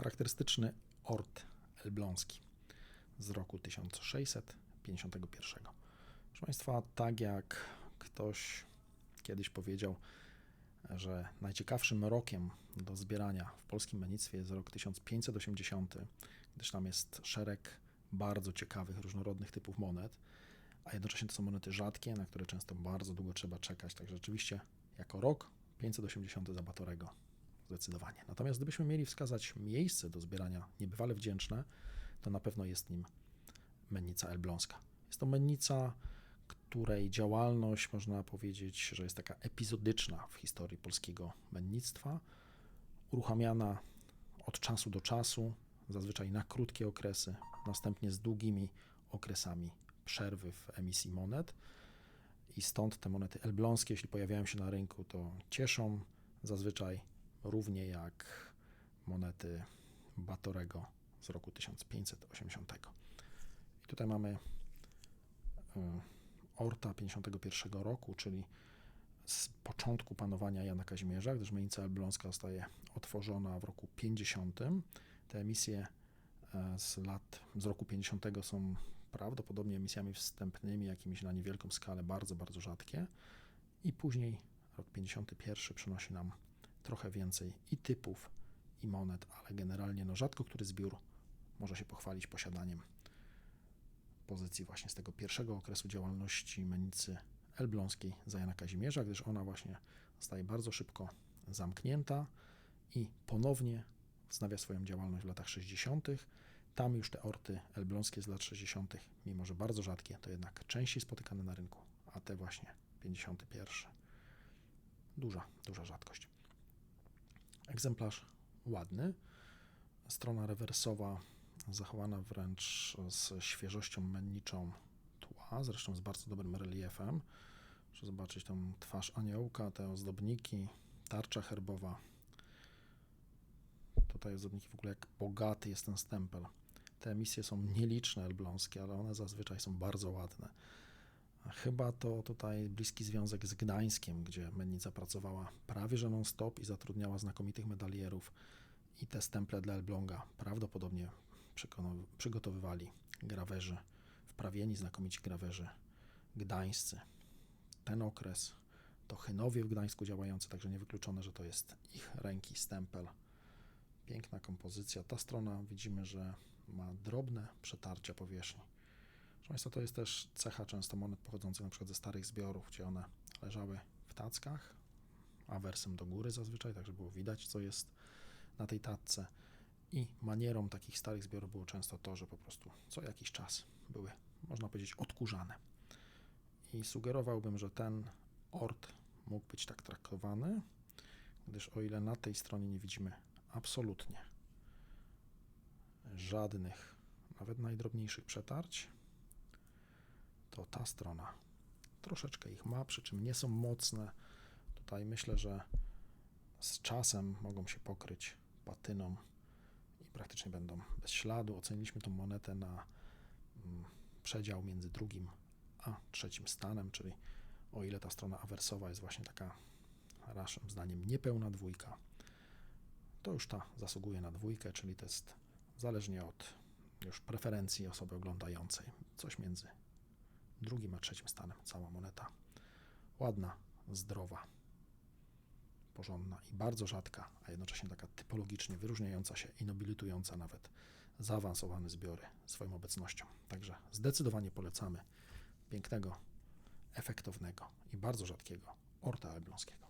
charakterystyczny ort elbląski z roku 1651. Proszę Państwa, tak jak ktoś kiedyś powiedział, że najciekawszym rokiem do zbierania w polskim lennictwie jest rok 1580, gdyż tam jest szereg bardzo ciekawych, różnorodnych typów monet, a jednocześnie to są monety rzadkie, na które często bardzo długo trzeba czekać. Także rzeczywiście jako rok 580 za Batorego zdecydowanie. Natomiast gdybyśmy mieli wskazać miejsce do zbierania niebywale wdzięczne, to na pewno jest nim mennica elbląska. Jest to mennica, której działalność można powiedzieć, że jest taka epizodyczna w historii polskiego mennictwa, uruchamiana od czasu do czasu, zazwyczaj na krótkie okresy, następnie z długimi okresami przerwy w emisji monet. I stąd te monety elbląskie, jeśli pojawiają się na rynku, to cieszą zazwyczaj równie jak monety Batorego z roku 1580. I tutaj mamy y, Orta 51 roku, czyli z początku panowania Jana Kazimierza, gdyż Menica Elbląska zostaje otworzona w roku 50. Te emisje e, z lat, z roku 50 są prawdopodobnie emisjami wstępnymi, jakimiś na niewielką skalę, bardzo, bardzo rzadkie. I później rok 51 przynosi nam trochę więcej i typów, i monet, ale generalnie no, rzadko który zbiór może się pochwalić posiadaniem pozycji właśnie z tego pierwszego okresu działalności Menicy Elbląskiej za Jana Kazimierza, gdyż ona właśnie zostaje bardzo szybko zamknięta i ponownie wznawia swoją działalność w latach 60. Tam już te orty elbląskie z lat 60., mimo że bardzo rzadkie, to jednak częściej spotykane na rynku, a te właśnie 51. Duża, duża rzadkość. Egzemplarz ładny. Strona rewersowa zachowana wręcz z świeżością menniczą tła, zresztą z bardzo dobrym reliefem. Proszę zobaczyć tą twarz aniołka, te ozdobniki, tarcza herbowa. Tutaj ozdobniki w ogóle jak bogaty jest ten stempel. Te emisje są nieliczne elbląskie, ale one zazwyczaj są bardzo ładne. Chyba to tutaj bliski związek z Gdańskiem, gdzie mennica pracowała prawie że non-stop i zatrudniała znakomitych medalierów i te stemple dla Elbląga prawdopodobnie przygotowywali grawerzy, wprawieni znakomici grawerzy gdańscy. Ten okres to Chynowie w Gdańsku działające, także niewykluczone, że to jest ich ręki stempel. Piękna kompozycja. Ta strona widzimy, że ma drobne przetarcia powierzchni. Państwa, to jest też cecha często monet pochodzących na przykład ze starych zbiorów, gdzie one leżały w tackach, awersem do góry zazwyczaj, tak żeby było widać, co jest na tej tacce. I manierą takich starych zbiorów było często to, że po prostu co jakiś czas były, można powiedzieć, odkurzane. I sugerowałbym, że ten ort mógł być tak traktowany, gdyż o ile na tej stronie nie widzimy absolutnie żadnych, nawet najdrobniejszych przetarć, to ta strona troszeczkę ich ma, przy czym nie są mocne. Tutaj myślę, że z czasem mogą się pokryć patyną i praktycznie będą bez śladu. Oceniliśmy tą monetę na mm, przedział między drugim a trzecim stanem, czyli o ile ta strona awersowa jest właśnie taka naszym zdaniem niepełna dwójka, to już ta zasługuje na dwójkę, czyli to jest zależnie od już preferencji osoby oglądającej, coś między drugim a trzecim stanem, cała moneta. Ładna, zdrowa, porządna i bardzo rzadka, a jednocześnie taka typologicznie wyróżniająca się i nobilitująca nawet zaawansowane zbiory swoją obecnością. Także zdecydowanie polecamy pięknego, efektownego i bardzo rzadkiego orta elbląskiego.